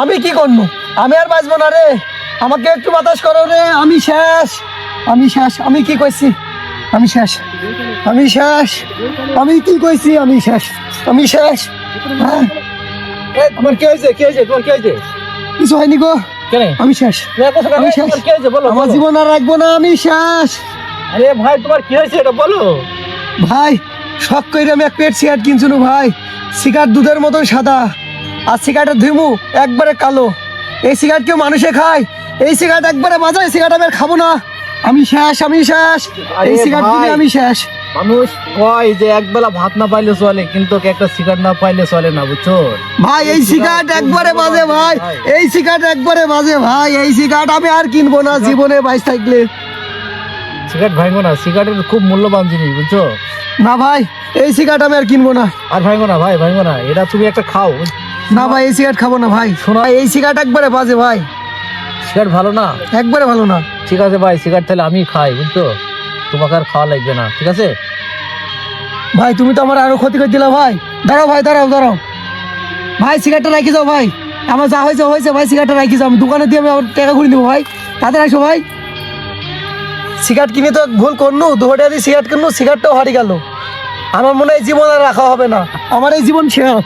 আমি কি করব? আমি আর বাঁচবো না রে। আমাকে একটু বাতাস করো রে। আমি শেষ। আমি শেষ। আমি কি কইছি? আমি শেষ। আমি শেষ। আমি কি কইছি? আমি শেষ। আমি শেষ। হ্যাঁ, তোমার কি হয়েছে কি হয়েছে তোমার কি হয়েছে কিছু হয়নি গো। আমি শেষ। আমি শেষ। আমার জীবন আর রাখব না। আমি শেষ। আরে ভাই তোমার কি হয়েছে এটা বলো? ভাই শখ করে আমি এক প্লেট সিগারেট কিনছিল ভাই। সিগারেট দুধের মতন সাদা। আর সিগারেটের ধুমু একবারে কালো। এই সিগারেট কেউ মানুষে খায়? এই সিগারেট একবারে বাজায় সিগারেট আমি খাব না। আমি শেষ আমি শেষ। এই সিগারেট। দিয়ে আমি শেষ। মানুষ কয় যে একবেলা ভাত না পাইলে চলে কিন্তু একটা সিগারেট না পাইলে চলে না বুঝছ? ভাই এই সিগারেট একবারে বাজে ভাই এই সিগারেট একবারে বাজে ভাই এই সিগারেট আমি আর কিনবো না জীবনে বাইশ থাকলে। সিগারেট ভাঙবো না সিগারেটের খুব মূল্যবান জিনিস বুঝছ? না ভাই এই সিগারেট আমি আর কিনবো না। আর ভাঙবো না ভাই ভাঙবো না এটা তুমি একটা খাও না ভাই এই সিগারেট খাব না ভাই। শোনা এই সিগারেট একবারে বাজে ভাই। সিগারেট ভালো না? একবারে ভালো না। ঠিক আছে ভাই সিগারেট তাহলে আমি খাই বুঝছ? তোমাকে আর খাওয়া লাগবে না ঠিক আছে? ভাই তুমি তো আমার আরও ক্ষতি করে দিলা ভাই। দাঁড়াও ভাই দাঁড়াও দাঁড়াও। ভাই সিগারেটটা রাখি যাও ভাই। আমার যা হয়েছে হয়েছে ভাই সিগারেটটা রাখি যাও। আমি দোকানে দিয়ে আমি আমার টাকা ঘুরে দেবো ভাই। তাদের আসো ভাই। সিগারেট কিনে তো ভুল করনু দুটা দিয়ে সিগারেট কিনু সিগারেটটাও হারিয়ে গেল। আমার মনে হয় জীবন আর রাখা হবে না। আমার এই জীবন শেষ।